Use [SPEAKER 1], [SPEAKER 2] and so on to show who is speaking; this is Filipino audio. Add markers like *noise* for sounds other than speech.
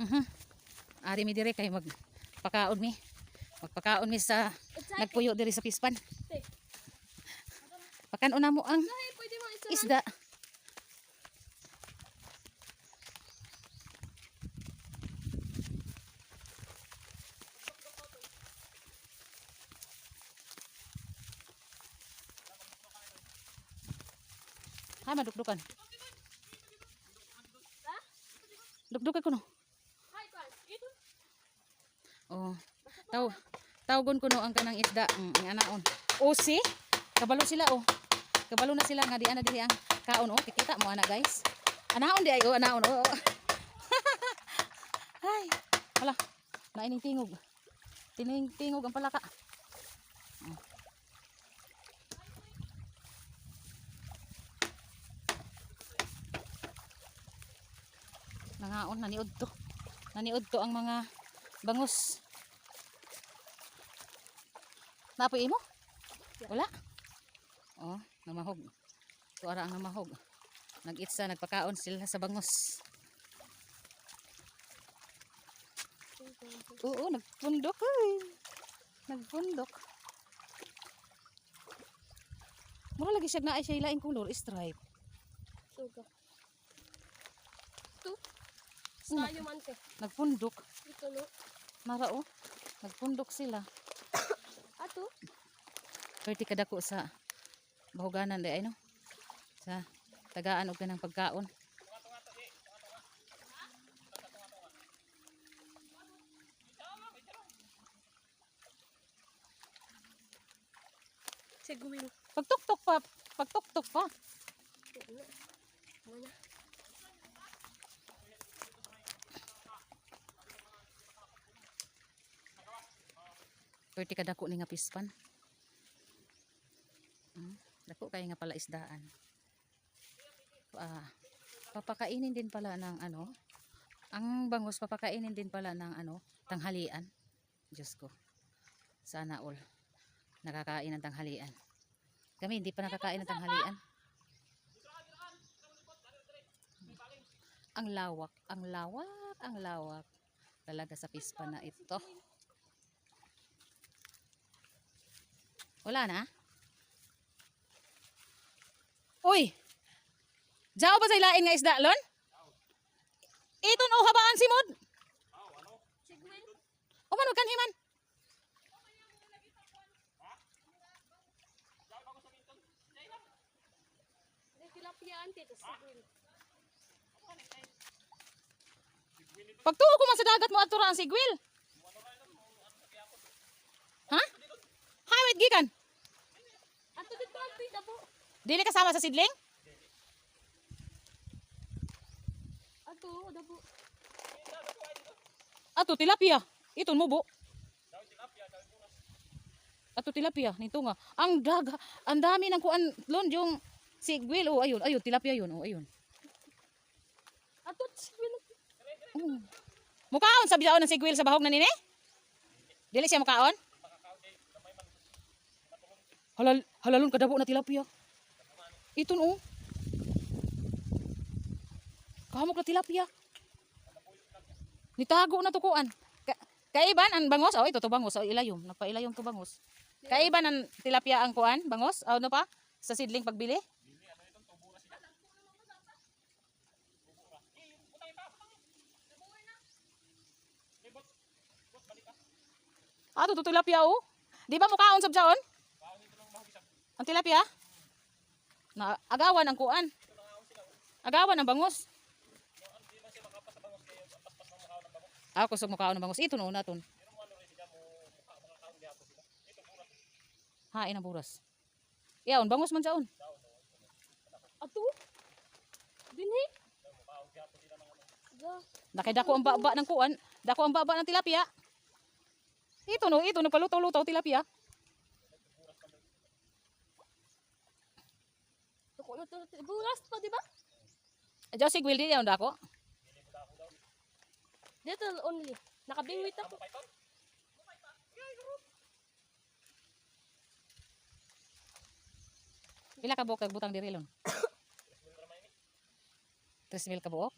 [SPEAKER 1] Mhm. Ari mi dire kay magpakaon mi. Magpakaon mi sa nagpuyo diri sa pispan. Pakanon na mo ang isda. Ha, madukdukan. Dukdukan ko no.
[SPEAKER 2] Hi, Kwan. Ito.
[SPEAKER 1] Oh. Taw tawgon ko no ang kanang isda ang ang anaon. O si kabalo sila oh. Kabalo na sila nga di ana diri ang kaon oh. Kikita mo ana guys. Anaon di ay oh anaon oh. *laughs* Ay. Hala. Naining tingog. Tining tingog ang palaka. Oh. Nangaon naniod to. Naniod to ang mga bangus. Napoy mo? Wala. Oh, namahog. Tuara ang namahog. Nag-itsa, nagpakaon sila sa bangus. Oo, nagpundok. Ay. Nagpundok. Mura lagi siya na ay siya ilaing color, stripe.
[SPEAKER 2] Suga. Ito. Sayo man te.
[SPEAKER 1] Nagpundok.
[SPEAKER 2] Ito no.
[SPEAKER 1] Mara oh. Nagpundok sila. *coughs*
[SPEAKER 2] Ato.
[SPEAKER 1] Pwede kadako sa bahuganan di ay no. Sa tagaan og kanang pagkaon. Pagtuktok pa, pagtuktok pa.
[SPEAKER 2] Ito na. Muna.
[SPEAKER 1] Pwede kadako ni nga pispan. Hmm, dako kay nga pala isdaan. Ah, papakainin din pala ng ano, ang bangus papakainin din pala ng ano, tanghalian. Diyos ko. Sana all nakakain ng tanghalian. Kami hindi pa nakakain ng tanghalian. Ang lawak, ang lawak, ang lawak talaga sa pispa na ito. Wala na? Uy! Diyaw ba sa ilain nga isda, Lon? Iton o habaan si Mod? O manod kan himan? Pagtuo ko man sa dagat mo at turaan si Gwil. Ha? Wait, gikan.
[SPEAKER 2] Dito ante. Dabo.
[SPEAKER 1] Dili kasama sa sidling?
[SPEAKER 2] Ato. Dabo.
[SPEAKER 1] Ato, tilapia. Iton mo, bu. Ato, tilapia. Nito nga. Ang daga. Ang dami ng kuan. Lon, yung si Gwil. Oh, ayun. Ayun, tilapia yun. Oh, ayun.
[SPEAKER 2] Ato. Seguin.
[SPEAKER 1] Oh. Mukaon sa bisaon ng si Gwil sa bahog na nini? Dili siya mukaon? Halal, halalon kadabo na tilapia. Iton oh. Kahamok na tilapia. Nitago na tukuan. Ka kaiban ang bangos. Oh, ito to bangos. Oh, ilayom. Nagpailayom to bangos. Kaiban ang tilapia ang kuan, bangos. Oh, ano pa? Sa sidling pagbili. Ah, ito tilapia oh. Di ba mukaon sab jaon? Ang tilapia? Na agawan ang kuan. Agawan ang bangus. Ah, kusog mukaon ng bangus. Ito no naton. Ha, ina buras. Iyaon, bangus man jaon.
[SPEAKER 2] Ato. Dinhi. Da.
[SPEAKER 1] Nakidako ang baba ng kuan. Dako ang baba ng tilapia. Ito no, ito no paluto-luto tilapia.
[SPEAKER 2] To. Buras pa, di ba?
[SPEAKER 1] Adyo si Gwil di yaon dako.
[SPEAKER 2] Dito only. Nakabingwit ako.
[SPEAKER 1] Pila ka buok butang diri lon? *coughs* Tres mil ka buok?